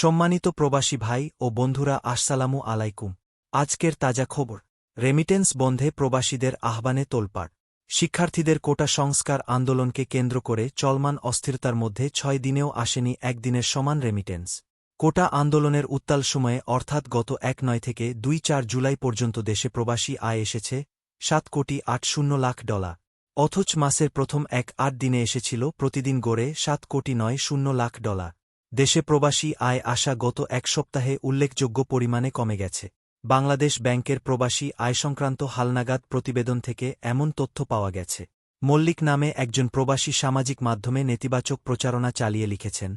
সম্মানিত প্রবাসী ভাই ও বন্ধুরা, আসসালামু আলাইকুম। আজকের তাজা খবর রেমিটেন্স বন্ধে প্রবাসীদের আহ্বানে তোলপাড়। শিক্ষার্থীদের কোটা সংস্কার আন্দোলনকে কেন্দ্র করে চলমান অস্থিরতার মধ্যে ছয় দিনেও আসেনি একদিনের সমান রেমিটেন্স কোটা আন্দোলনের উত্তাল সময়ে, অর্থাৎ গত এক নয় থেকে দুই চার জুলাই পর্যন্ত দেশে প্রবাসী আয় এসেছে সাত কোটি আট শূন্য লাখ ডলার। অথচ মাসের প্রথম এক আট দিনে এসেছিল প্রতিদিন গড়ে সাত কোটি নয় শূন্য লাখ ডলার। দেশে প্রবাসী আয় আসা গত এক সপ্তাহে উল্লেখযোগ্য পরিমাণে কমে গেছে। বাংলাদেশ ব্যাংকের প্রবাসী আয় সংক্রান্ত হালনাগাদ প্রতিবেদন থেকে এমন তথ্য পাওয়া গেছে। মল্লিক নামে একজন প্রবাসী সামাজিক মাধ্যমে নেতিবাচক প্রচারণা চালিয়ে লিখেছেন,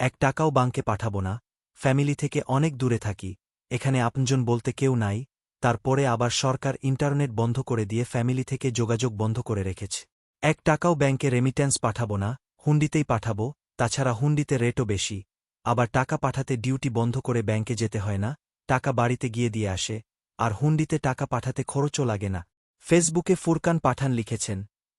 এক টাকাও বাংকে পাঠাব না, ফ্যামিলি থেকে অনেক দূরে থাকি, এখানে আপনজন বলতে কেউ নাই, তারপরে আবার সরকার ইন্টারনেট বন্ধ করে দিয়ে ফ্যামিলি থেকে যোগাযোগ বন্ধ করে রেখেছে। এক টাকাও ব্যাংকে রেমিট্যান্স পাঠাব না, হুন্ডিতেই পাঠাব তাছাড়া হুন্ডিতে রেটও বেশি। আবার টাকা পাঠাতে ডিউটি বন্ধ করে ব্যাংকে যেতে হয় না, টাকা বাড়িতে গিয়ে দিয়ে আসে, আর হুন্ডিতে টাকা পাঠাতে খরচও লাগে না। ফেসবুকে ফুরকান পাঠান লিখেছেন,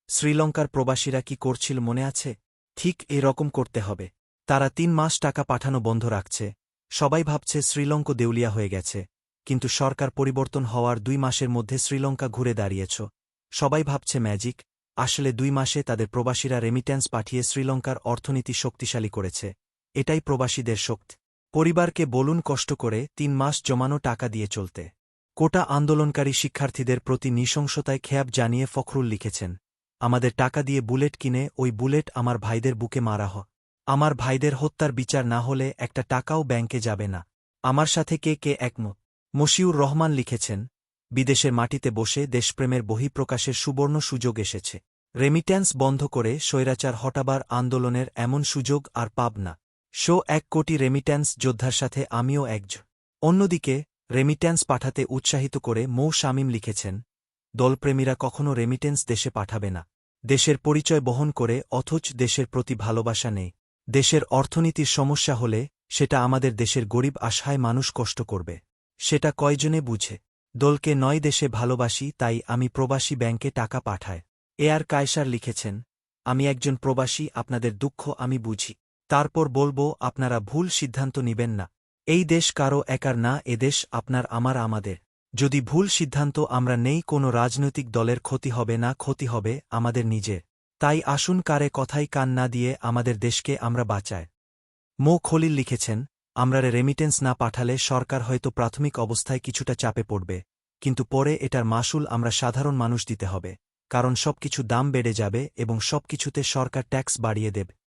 শ্রীলঙ্কার প্রবাসীরা কি করছিল মনে আছে? ঠিক এরকম করতে হবে। তারা তিন মাস টাকা পাঠানো বন্ধ রাখছে। সবাই ভাবছে শ্রীলঙ্ক দেউলিয়া হয়ে গেছে। কিন্তু সরকার পরিবর্তন হওয়ার দুই মাসের মধ্যে শ্রীলঙ্কা ঘুরে দাঁড়িয়েছ। সবাই ভাবছে ম্যাজিক আসলে দুই মাসে তাদের প্রবাসীরা রেমিট্যান্স পাঠিয়ে শ্রীলঙ্কার অর্থনীতি শক্তিশালী করেছে। এটাই প্রবাসীদের শক্তি। পরিবারকে বলুন কষ্ট করে তিন মাস জমানো টাকা দিয়ে চলতে। কোটা আন্দোলনকারী শিক্ষার্থীদের প্রতি নৃশংসতায় খেয়াব জানিয়ে ফখরুল লিখেছেন, আমাদের টাকা দিয়ে বুলেট কিনে ওই বুলেট আমার ভাইদের বুকে মারা হ। আমার ভাইদের হত্যার বিচার না হলে একটা টাকাও ব্যাংকে যাবে না। আমার সাথে কে কে একমত? মশিউর রহমান লিখেছেন বিদেশের মাটিতে বসে দেশপ্রেমের বহিঃপ্রকাশের সুবর্ণ সুযোগ এসেছে। রেমিট্যান্স বন্ধ করে স্বৈরাচার হটাবার আন্দোলনের এমন সুযোগ আর পাব না। শো এক কোটি রেমিট্যান্স যোদ্ধার সাথে আমিও একজন। অন্যদিকে, রেমিট্যান্স পাঠাতে উৎসাহিত করে মৌ শামীম লিখেছেন, দলপ্রেমীরা কখনো রেমিটেন্স দেশে পাঠাবে না। দেশের পরিচয় বহন করে অথচ দেশের প্রতি ভালোবাসা নেই। দেশের অর্থনীতির সমস্যা হলে সেটা আমাদের দেশের গরিব আশায় মানুষ কষ্ট করবে। সেটা কয়জনে বুঝে? দলকে নয় দেশে ভালোবাসি, তাই আমি প্রবাসী ব্যাংকে টাকা পাঠায় এ আর কায়সার লিখেছেন, আমি একজন প্রবাসী, আপনাদের দুঃখ আমি বুঝি। তারপর বলব, আপনারা ভুল সিদ্ধান্ত নিবেন না। এই দেশ কারও একার না এদেশ আপনার, আমার, আমাদের। যদি ভুল সিদ্ধান্ত আমরা নেই, কোনো রাজনৈতিক দলের ক্ষতি হবে না, ক্ষতি হবে আমাদের নিজের। তাই আসুন কারে কথাই কান না দিয়ে আমাদের দেশকে আমরা বাঁচায় মো. খলিল লিখেছেন আমরা রেমিটেন্স না পাঠালে সরকার হয়তো প্রাথমিক অবস্থায় কিছুটা চাপে পড়বে, কিন্তু পরে এটার মাসুল আমরা সাধারণ মানুষ দিতে হবে, কারণ সবকিছু দাম বেড়ে যাবে এবং সবকিছুতে সরকার ট্যাক্স বাড়িয়ে দেবে।